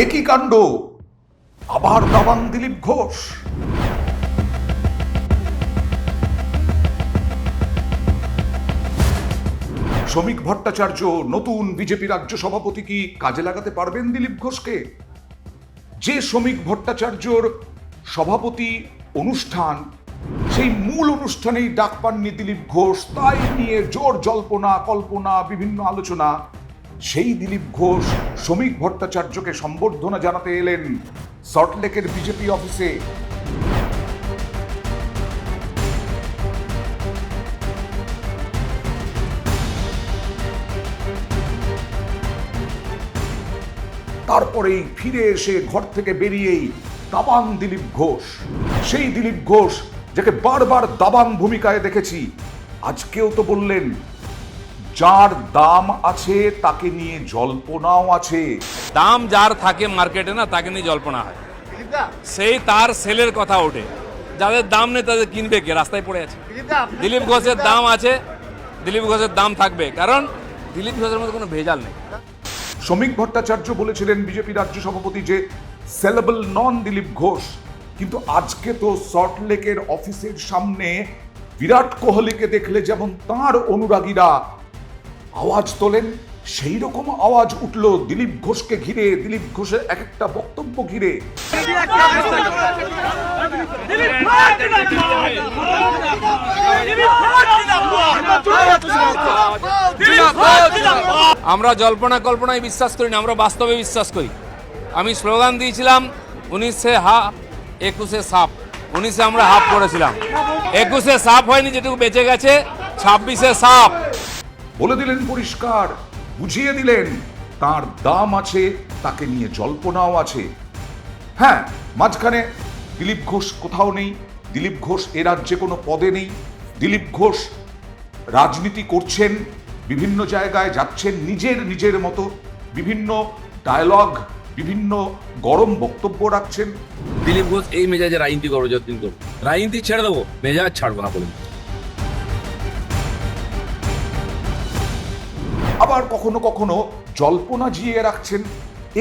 একই কাণ্ড। আবার দাবাং দিলীপ ঘোষ। শ্রমিক ভট্টাচার্য, নতুন বিজেপি রাজ্য সভাপতি কি কাজে লাগাতে পারবেন দিলীপ ঘোষকে? যে শ্রমিক ভট্টাচার্যর সভাপতি অনুষ্ঠান, সেই মূল অনুষ্ঠানেই ডাক পাননি দিলীপ ঘোষ, তাই নিয়ে জোর জল্পনা, কল্পনা, বিভিন্ন আলোচনা সেই দিলীপ ঘোষ, শ্রমিক ভট্টাচার্যকে সম্বর্ধনা জানাতে এলেন সল্টলেকের বিজেপি অফিসে। তারপরেই ফিরে এসে ঘর থেকে বেরিয়েই দাবাং দিলীপ ঘোষ। সেই দিলীপ ঘোষ, যাকে বারবার দাবাং ভূমিকায় দেখেছি, আজকেও তো বললেন যার দাম আছে তাকে নিয়ে জল্পনাও আছে। দাম যার থাকে মার্কেটে না তাকে নিয়ে জল্পনা হয়। সেই তার সেলের কথা ওঠে। যাদের দাম নেই তাদের কিনবে কে? রাস্তায় পড়ে আছে। দিলীপ ঘোষের দাম আছে দিলীপ ঘোষের দাম থাকবে। কারণ দিলীপ ঘোষের মধ্যে কোনো ভেজাল নেই। শ্রমিক ভট্টাচার্য বলেছিলেন বিজেপি রাজ্য সভাপতি যে সেলেবল নন দিলীপ ঘোষ। কিন্তু আজকে তো সল্টলেকের অফিসের সামনে বিরাট কোহলিকে দেখলে যেমন তার অনুরাগীরা আওয়াজ তোলেন সেই রকম আওয়াজ উঠল দিলীপ ঘোষকে ঘিরে। দিলীপ ঘোষের এক একটা বক্তব্য ঘিরে। আমরা জল্পনা কল্পনায় বিশ্বাস করি না, আমরা বাস্তবে বিশ্বাস করি। আমি স্লোগান দিয়েছিলাম, উনিশে হা, একুশে সাপ। উনিশে আমরা হাফ করেছিলাম। একুশে সাপ হয়নি, যেটুকু বেঁচে গেছে, ছাব্বিশে সাপ। বলে দিলেন পরিষ্কার, বুঝিয়ে দিলেন, তার দাম আছে, তাকে নিয়ে জল্পনাও আছে। হ্যাঁ মাঝখানে দিলীপ ঘোষ কোথাও নেই, দিলীপ ঘোষ এ রাজ্যে কোনো পদে নেই, দিলীপ ঘোষ রাজনীতি করছেন, বিভিন্ন জায়গায় যাচ্ছেন নিজের নিজের মতো, বিভিন্ন ডায়লগ বিভিন্ন গরম বক্তব্য রাখছেন। দিলীপ ঘোষ এই মেজাজে রাজনীতি করব যতদিন করব রাজনীতি ছেড়ে দেবো, মেজাজ ছাড়বো না বলে। আবার কখনো কখনো জল্পনা জিয়ে রাখছেন।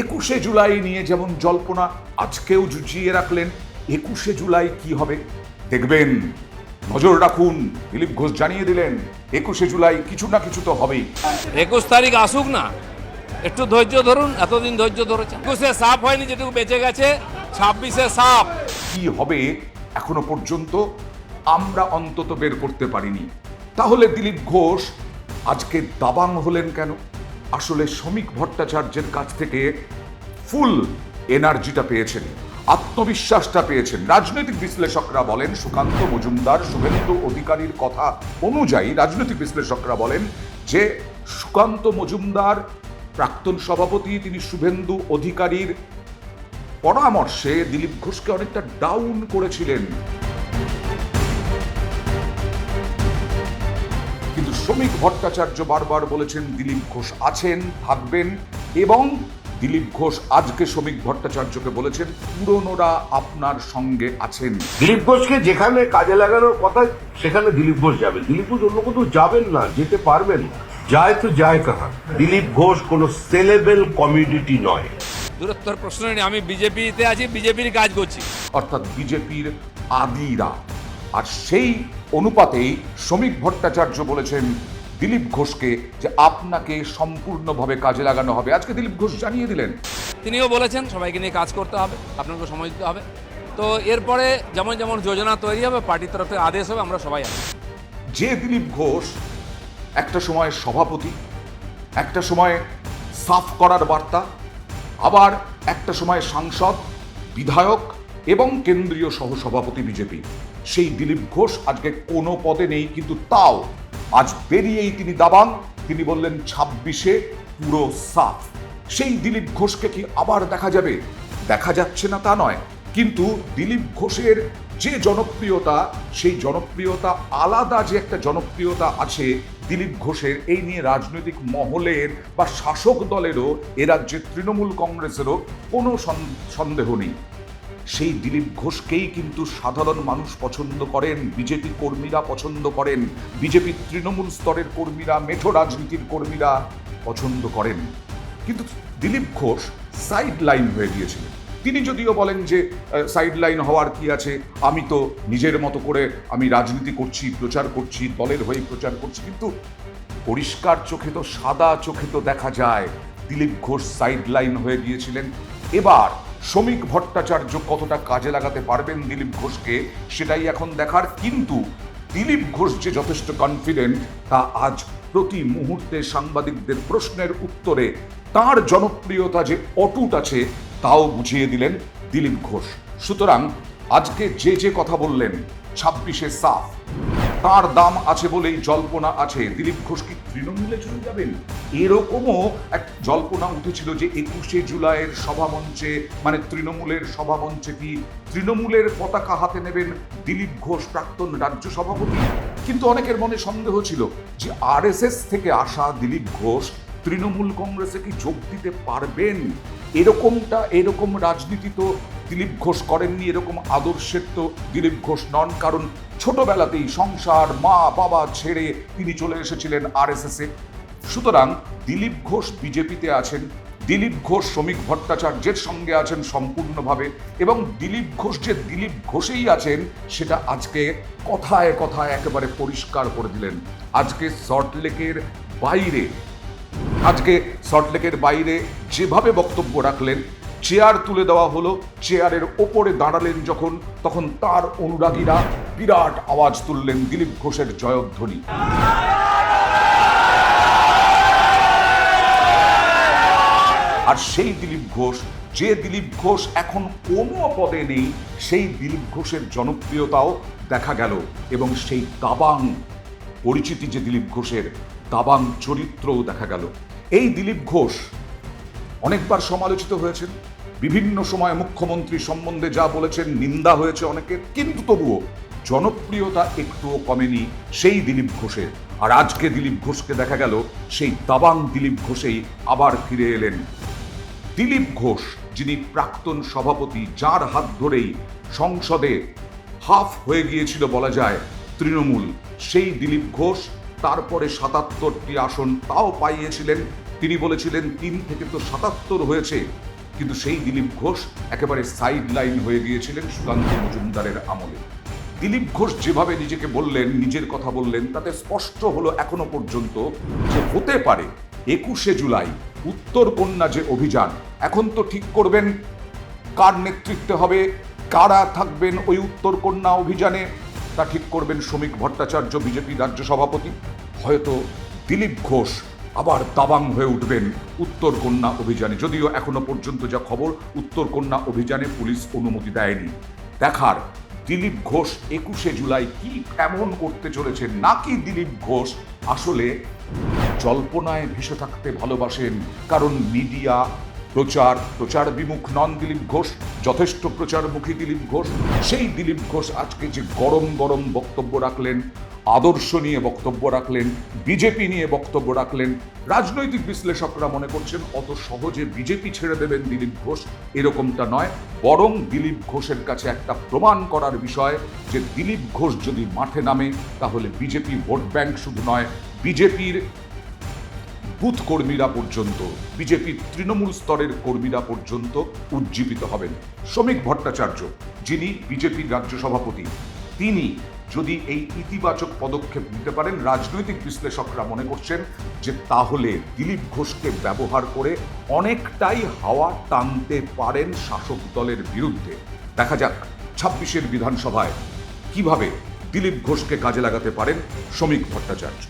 একুশে জুলাই নিয়ে যেমন জল্পনা আজকেও জুজিয়ে রাখলেন। একুশে জুলাই কি হবে? দেখবেন। নজর রাখুন। দিলীপ ঘোষ জানিয়ে দিলেন একুশে জুলাই কিছু না কিছু তো হবেই। একুশ তারিখ আসুক না। একটু ধৈর্য ধরুন এতদিন ধৈর্য ধরেছে একুশে সাপ হয়নি যেটুকু বেঁচে গেছে ছাব্বিশে সাপ। কি হবে এখনও পর্যন্ত আমরা অন্তত বের করতে পারিনি। তাহলে দিলীপ ঘোষ আজকে দাবাং হলেন কেন? আসলে শ্রমিক ভট্টাচার্যের কাছ থেকে ফুল এনার্জিটা পেয়েছেন, আত্মবিশ্বাসটা পেয়েছেন। রাজনৈতিক বিশ্লেষকরা বলেন, সুকান্ত মজুমদার শুভেন্দু অধিকারীর কথা অনুযায়ী রাজনৈতিক বিশ্লেষকরা বলেন যে সুকান্ত মজুমদার, প্রাক্তন সভাপতি, তিনি শুভেন্দু অধিকারীর পরামর্শে দিলীপ ঘোষকে অনেকটা ডাউন করেছিলেন। শ্রমিক ভট্টাচার্য বারবার বলেছেন দিলীপ ঘোষ আছেন থাকবেন এবং দিলীপ ঘোষ আজকে শ্রমিক ভট্টাচার্যকে বলেছেন পুরনোরা আপনার সঙ্গে আছেন। দিলীপ ঘোষকে যেখানে কাজে লাগানোর কথা সেখানে দিলীপ ঘোষ যাবে দিলীপ ঘোষ অন্য কোথাও যাবেন না যেতে পারবেন না। যায় তো যায় কাহা দিলীপ ঘোষ কোনো সেলেবেল কমিউনিটি নয়। দূরত্বর প্রশ্ন নেই। আমি বিজেপিতে আছি বিজেপির কাজ করছি। অর্থাৎ বিজেপির আদিরা। আর সেই অনুপাতেই শ্রমিক ভট্টাচার্য বলেছেন দিলীপ ঘোষকে যে আপনাকে সম্পূর্ণভাবে কাজে লাগানো হবে। আজকে দিলীপ ঘোষ জানিয়ে দিলেন। তিনিও বলেছেন সবাইকে নিয়ে কাজ করতে হবে আপনাকে সময় দিতে হবে। তো এরপরে যেমন যেমন যোজনা তৈরি হবে পার্টির তরফ থেকে আদেশ হবে আমরা সবাই আছি। যে দিলীপ ঘোষ একটা সময় সভাপতি একটা সময় সাফ করার বার্তা আবার একটা সময় সাংসদ বিধায়ক এবং কেন্দ্রীয় সহসভাপতি বিজেপি। সেই দিলীপ ঘোষ আজকে কোনো পদে নেই, কিন্তু তাও আজ বেরিয়েই তিনি দাবাং। তিনি বললেন, ছাব্বিশে পুরো সাফ। সেই দিলীপ ঘোষকে কি আবার দেখা যাবে? দেখা যাচ্ছে না তা নয়। কিন্তু দিলীপ ঘোষের যে জনপ্রিয়তা, সেই জনপ্রিয়তা আলাদা যে একটা জনপ্রিয়তা আছে দিলীপ ঘোষের, এই নিয়ে রাজনৈতিক মহলের বা শাসক দলেরও, এ তৃণমূল কংগ্রেসেরও কোনো সন- সন্দেহ নেই। সেই দিলীপ ঘোষকেই কিন্তু সাধারণ মানুষ পছন্দ করেন, বিজেপি কর্মীরা পছন্দ করেন বিজেপির তৃণমূল স্তরের কর্মীরা, মেঠো রাজনীতির কর্মীরা পছন্দ করেন। কিন্তু দিলীপ ঘোষ সাইড লাইন হয়ে গিয়েছিলেন। তিনি যদিও বলেন যে সাইড লাইন হওয়ার কি আছে, আমি তো নিজের মতো করে আমি রাজনীতি করছি, প্রচার করছি, দলের হয়ে প্রচার করছি, কিন্তু পরিষ্কার চোখে তো সাদা চোখে তো দেখা যায়, দিলীপ ঘোষ সাইড লাইন হয়ে গিয়েছিলেন। এবার শ্রমিক ভট্টাচার্য কতটা কাজে লাগাতে পারবেন দিলীপ ঘোষকে, সেটাই এখন দেখার। কিন্তু দিলীপ ঘোষ যে যথেষ্ট কনফিডেন্ট তা আজ প্রতি মুহূর্তে সাংবাদিকদের প্রশ্নের উত্তরে তার জনপ্রিয়তা যে অটুট আছে, তাও বুঝিয়ে দিলেন দিলীপ ঘোষ। সুতরাং আজকে যে যে কথা বললেন, ছাব্বিশে সাফ। তার দাম আছে বলেই জল্পনা আছে। দিলীপ ঘোষ কি তৃণমূলে চলে যাবেন? এরকমও এক জল্পনা উঠেছিল যে একুশে জুলাইয়ের সভামঞ্চে মানে তৃণমূলের সভামঞ্চে কি তৃণমূলের পতাকা হাতে নেবেন দিলীপ ঘোষ প্রাক্তন রাজ্য সভাপতি? কিন্তু অনেকের মনে সন্দেহ ছিল যে আরএসএস থেকে আসা দিলীপ ঘোষ তৃণমূল কংগ্রেসে কি যোগ দিতে পারবেন? এরকমটা, এরকম রাজনীতি তো দিলীপ ঘোষ করেননি, এরকম আদর্শের তো দিলীপ ঘোষ নন, কারণ ছোটবেলাতেই সংসার, মা, বাবা ছেড়ে তিনি চলে এসেছিলেন আরএসএস সুতরাং দিলীপ ঘোষ বিজেপিতে আছেন, দিলীপ ঘোষ শ্রমিক ভট্টাচার্যের সঙ্গে আছেন সম্পূর্ণভাবে, এবং দিলীপ ঘোষ যে দিলীপ ঘোষেই আছেন, সেটা আজকে কথায় কথায় একেবারে পরিষ্কার করে দিলেন। আজকে সল্টলেকের বাইরে আজকে সল্টলেকের বাইরে যেভাবে বক্তব্য রাখলেন, চেয়ার তুলে দেওয়া হলো, চেয়ারের ওপরে দাঁড়ালেন যখন, তখন তার অনুরাগীরা বিরাট আওয়াজ তুললেন দিলীপ ঘোষের জয়ধ্বনি। আর সেই দিলীপ ঘোষ, যে দিলীপ ঘোষ এখন কোনো পদে নেই, সেই দিলীপ ঘোষের জনপ্রিয়তাও দেখা গেল। এবং সেই দাবাং, পরিচিতি যে দিলীপ ঘোষের, দাবাং চরিত্রও দেখা গেল। এই দিলীপ ঘোষ অনেকবার সমালোচিত হয়েছেন। বিভিন্ন সময় মুখ্যমন্ত্রী সম্বন্ধে যা বলেছেন নিন্দা হয়েছে অনেকের, কিন্তু তবুও জনপ্রিয়তা একটুও কমেনি সেই দিলীপ ঘোষের। আর আজকে দিলীপ ঘোষকে দেখা গেল, সেই দাবাং দিলীপ ঘোষেই আবার ফিরে এলেন। দিলীপ ঘোষ, যিনি প্রাক্তন সভাপতি, যার হাত ধরেই সংসদে হাফ হয়ে গিয়েছিল বলা যায় তৃণমূল, সেই দিলীপ ঘোষ তারপরে সাতাত্তরটি আসন তাও পাইয়েছিলেন। তিনি বলেছিলেন, তিন থেকে তো সাতাত্তর হয়েছে। কিন্তু সেই দিলীপ ঘোষ একেবারে সাইড লাইন হয়ে গিয়েছিলেন সুকান্ত মজুমদারের আমলে। দিলীপ ঘোষ যেভাবে নিজেকে বললেন, নিজের কথা বললেন, তাতে স্পষ্ট হলো এখনও পর্যন্ত যে হতে পারে একুশে জুলাই উত্তর কন্যা যে অভিযান, এখন তো ঠিক করবেন কার নেতৃত্বে হবে, কারা থাকবেন ওই উত্তর কন্যা অভিযানে? তা ঠিক করবেন শ্রমিক ভট্টাচার্য, বিজেপি রাজ্য সভাপতি। হয়তো দিলীপ ঘোষ আবার দাবাং হয়ে উঠবেন উত্তর কন্যা অভিযানে। যদিও এখনও পর্যন্ত যা খবর, উত্তর কন্যা অভিযানে পুলিশ অনুমতি দেয়নি। দেখার, দিলীপ ঘোষ একুশে জুলাই কি এমন করতে চলেছে নাকি দিলীপ ঘোষ আসলে জল্পনায় ভেসে থাকতে ভালোবাসেন? কারণ মিডিয়া প্রচার প্রচার বিমুখ নন দিলীপ ঘোষ, যথেষ্ট প্রচারমুখী দিলীপ ঘোষ। সেই দিলীপ ঘোষ আজকে যে গরম গরম বক্তব্য রাখলেন, আদর্শ নিয়ে বক্তব্য রাখলেন, বিজেপি নিয়ে বক্তব্য রাখলেন, রাজনৈতিক বিশ্লেষকরা মনে করছেন অত সহজে বিজেপি ছেড়ে দেবেন দিলীপ ঘোষ, এরকমটা নয়। বরং দিলীপ ঘোষের কাছে একটা প্রমাণ করার বিষয় যে দিলীপ ঘোষ যদি মাঠে নামে, তাহলে বিজেপি ভোট ব্যাংক শুধু নয়, বিজেপির বুথ কর্মীরা পর্যন্ত বিজেপির তৃণমূল স্তরের কর্মীরা পর্যন্ত উজ্জীবিত হবেন শ্রমিক ভট্টাচার্য, যিনি বিজেপির রাজ্য সভাপতি। তিনি যদি এই ইতিবাচক পদক্ষেপ নিতে পারেন, রাজনৈতিক বিশ্লেষকরা মনে করছেন যে তাহলে দিলীপ ঘোষকে ব্যবহার করে অনেকটাই হাওয়া টানতে পারেন শাসক দলের বিরুদ্ধে। দেখা যাক ছাব্বিশের বিধানসভায় কীভাবে দিলীপ ঘোষকে কাজে লাগাতে পারেন শ্রমিক ভট্টাচার্য।